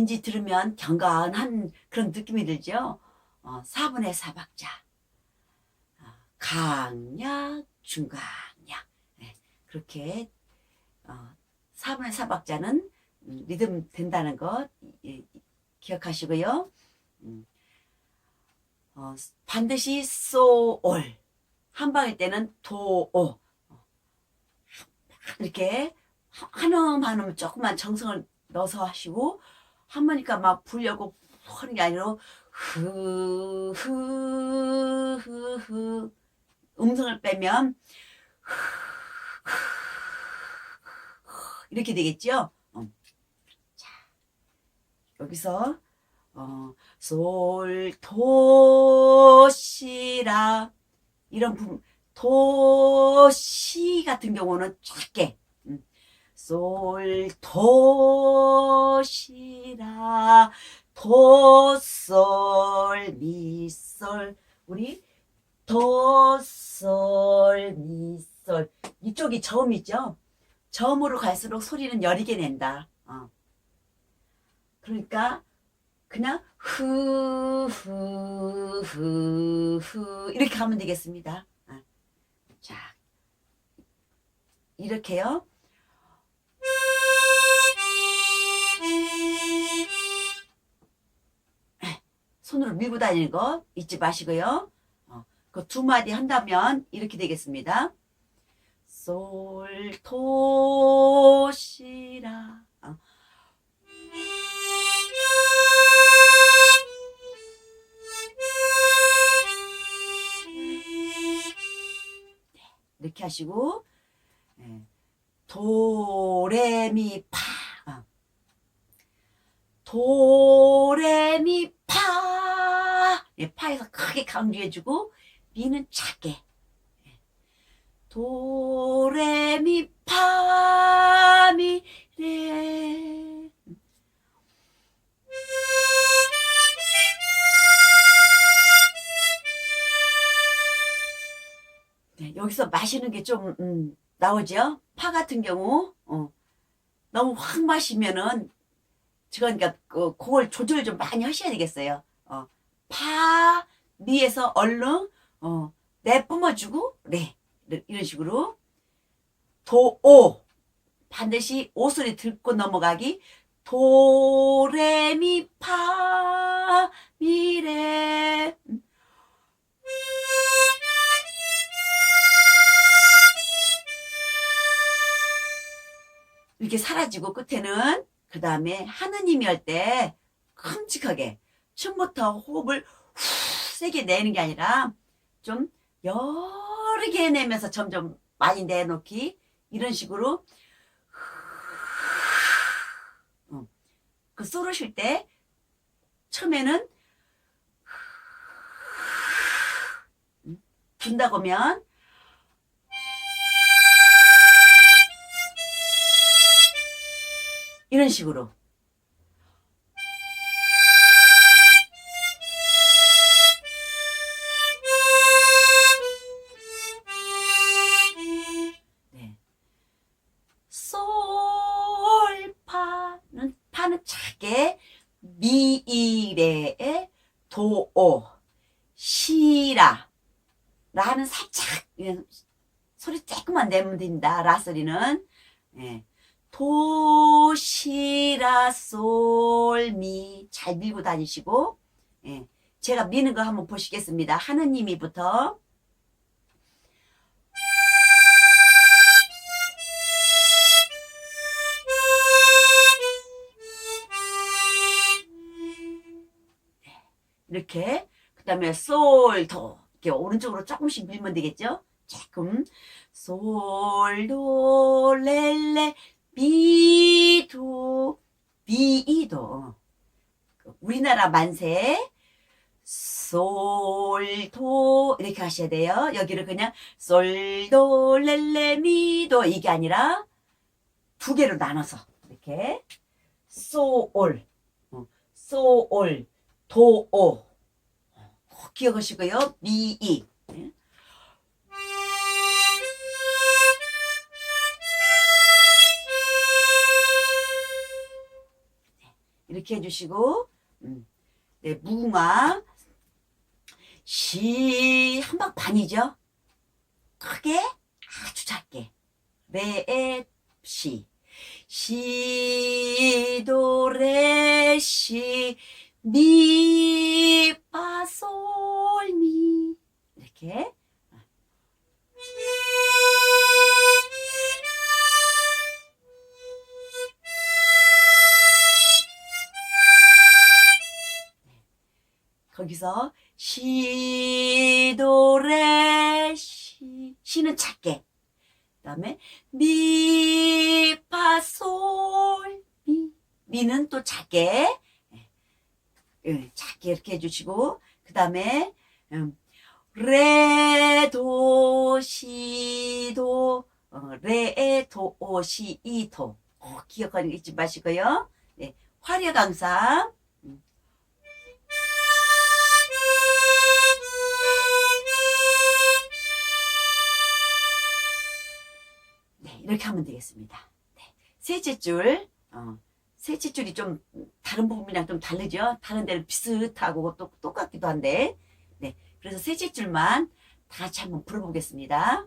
왠지 들으면 경건한 그런 느낌이 들죠. 어, 4분의 4박자. 어, 강약, 중강약. 네, 그렇게 어, 4분의 4박자는 음, 리듬 된다는 것 예, 기억하시고요. 음, 어, 반드시 소올 한 방일 때는 도오 어, 이렇게 한음 한음 조금만 정성을 넣어서 하시고 하모니까 막 불려고 하는 게 아니라 흐흐흐흐 음성을 빼면 이렇게 되겠죠. 어. 자 여기서 어, 솔도시라 이런 부분 도시 같은 경우는 작게 음. 솔도시라 도솔 미솔 우리 도솔 미솔 이쪽이 저음이죠 저음으로 갈수록 소리는 여리게 낸다 어. 그러니까 그냥 흐흐흐흐 이렇게 하면 되겠습니다. 아. 자 이렇게요. 손으로 밀고 다니는 거 잊지 마시고요. 어, 그두 마디 한다면 이렇게 되겠습니다. 솔토시라 어. 이렇게 하시고 예, 도레미파 어. 도레미 파 예, 파에서 크게 강조해주고 미는 작게 예. 도레미 파 미 레 네, 여기서 마시는 게좀 음, 나오죠. 파 같은 경우 어, 너무 확 마시면은 그러니까 그, 그걸 조절 좀 많이 하셔야 되겠어요. 어, 파 미에서 얼른 어, 내 뿜어주고 네 이런 식으로. 도오. 반드시 오 소리 듣고 넘어가기. 도레미파 미레. 음. 이렇게 사라지고 끝에는 그 다음에 하느님이 할 때 큼직하게 처음부터 호흡을 후 세게 내는 게 아니라 좀 여러 개 내면서 점점 많이 내놓기 이런 식으로 어. 그 소를 쉴 때 처음에는 음, 분다고 하면 이런 식으로 작게 미이레의 도오 시라 라는 살짝 소리 조금만 내면 된다 라 소리는 예. 도시라 솔미 잘 밀고 다니시고 예. 제가 미는 거 한번 보시겠습니다. 하느님이부터 이렇게. 그 다음에 솔 도 이렇게 오른쪽으로 조금씩 밀면 되겠죠? 조금. 솔 도 렐레 미 도 미 이 도. 우리나라 만세. 솔 도. 이렇게 하셔야 돼요. 여기를 그냥 솔 도 렐레 미 도. 이게 아니라 두 개로 나눠서 이렇게. 소올 어, 소올 도오 꼭 기억하시고요. 미이 예. 이렇게 해주시고 음. 네 무궁화 시한박 반이죠. 크게 아주 작게 레에 시 시도레시 미 파 솔 미. 이렇게. 거기서 시 도 레 시. 시는 작게. 그 다음에 미 파 솔 미. 미는 또 작게. 예, 작게 이렇게 해주시고 그 다음에 음, 레도 시도 어, 레도시이도 어, 기억하는 거 잊지 마시고요. 네, 화려 강사 음. 네, 이렇게 하면 되겠습니다. 네, 셋째 줄, 어, 셋째 줄이 좀 다른 부분이랑 좀 다르죠? 다른 데는 비슷하고 또 똑같기도 한데, 네, 그래서 셋째 줄만 다 같이 한번 불어보겠습니다.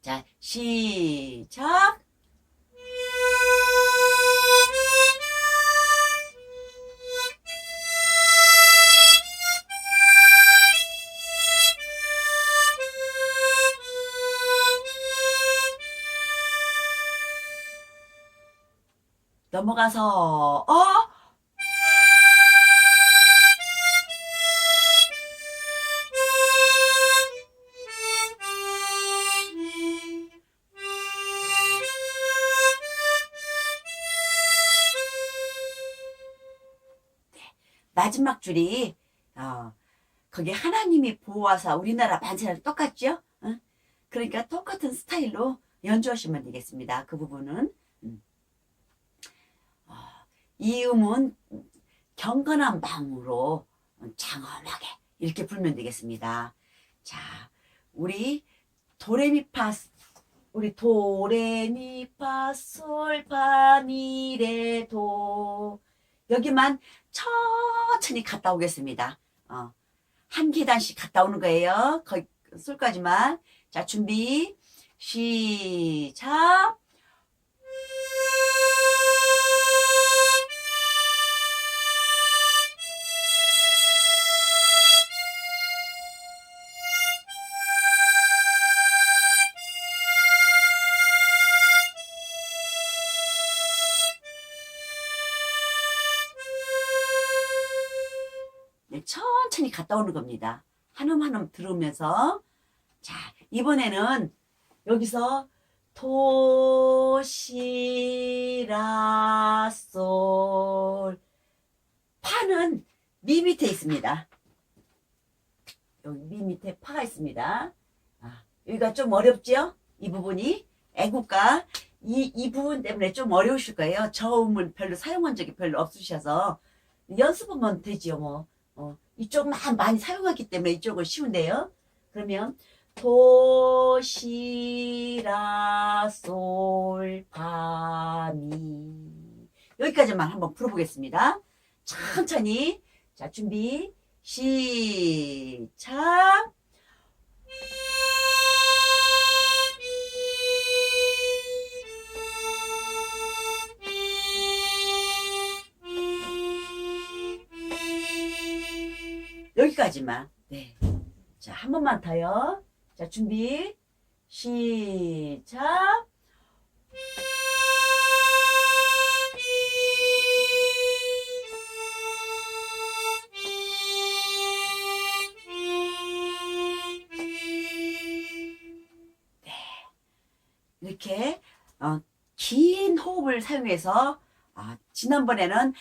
자, 시작! 넘어가서, 어? 마지막 줄이 어, 거기 하나님이 보호하사 우리나라 만세랑 똑같죠? 어? 그러니까 똑같은 스타일로 연주하시면 되겠습니다. 그 부분은 이 음은 경건한 마음으로 장엄하게 이렇게 불면 되겠습니다. 자, 우리 도레미파 우리 도레미파 솔파미레도 여기만 천천히 갔다 오겠습니다. 어, 한 계단씩 갔다 오는 거예요. 거기 솔까지만. 자, 준비. 시작. 천천히 갔다 오는 겁니다. 한음 한음 들으면서 자 이번에는 여기서 도시라솔 파는 미 밑에 있습니다. 여기 미 밑에 파가 있습니다. 아, 여기가 좀 어렵죠? 이 부분이 애국가 이, 이 부분 때문에 좀 어려우실 거예요. 저음을 별로 사용한 적이 별로 없으셔서 연습하면 되지요 뭐. 어, 이쪽만 많이 사용하기 때문에 이쪽은 쉬운데요. 그러면 도시라솔파미 여기까지만 한번 풀어보겠습니다. 천천히 자 준비 시작. 여기까지만. 네. 자, 한 번만 더요. 자, 준비. 시작. 네. 이렇게 어, 긴 호흡을 사용해서 아, 지난번에는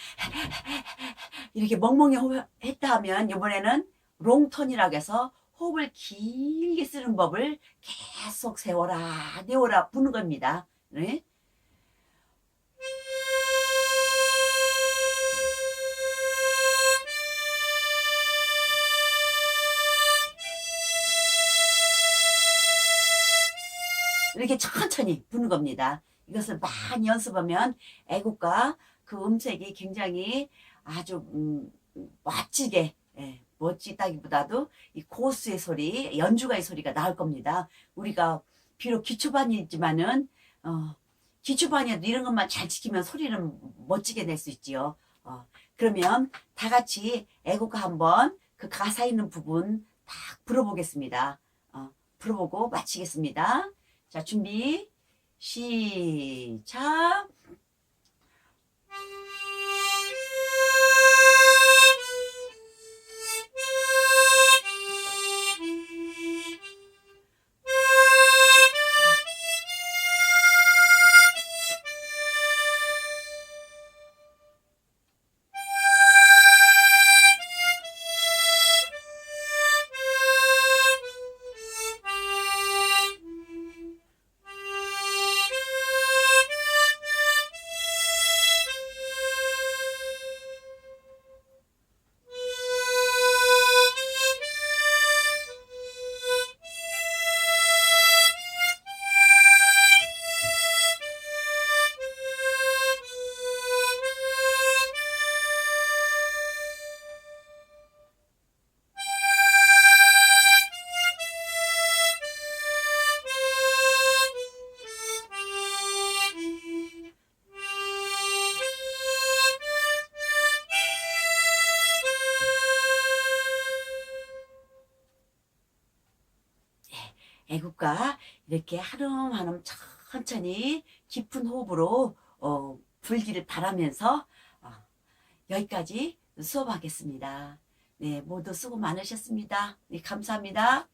이렇게 멍멍이 했다 하면 이번에는 롱톤이라고 해서 호흡을 길게 쓰는 법을 계속 세워라 내워라 부는 겁니다. 네? 이렇게 천천히 부는 겁니다. 이것을 많이 연습하면 애국가 그 음색이 굉장히 아주 음, 멋지게 예, 멋지다기보다도 이 고수의 소리, 연주가의 소리가 나올 겁니다. 우리가 비록 기초반이지만은 어, 기초반이어도 이런 것만 잘 지키면 소리는 멋지게 낼 수 있지요. 어, 그러면 다 같이 애국가 한번 그 가사 있는 부분 딱 불어보겠습니다. 어, 불어보고 마치겠습니다. 자, 준비, 시작. 애국가 이렇게 하름 하름 천천히 깊은 호흡으로 어, 불기를 바라면서 어, 여기까지 수업하겠습니다. 네, 모두 수고 많으셨습니다. 네, 감사합니다.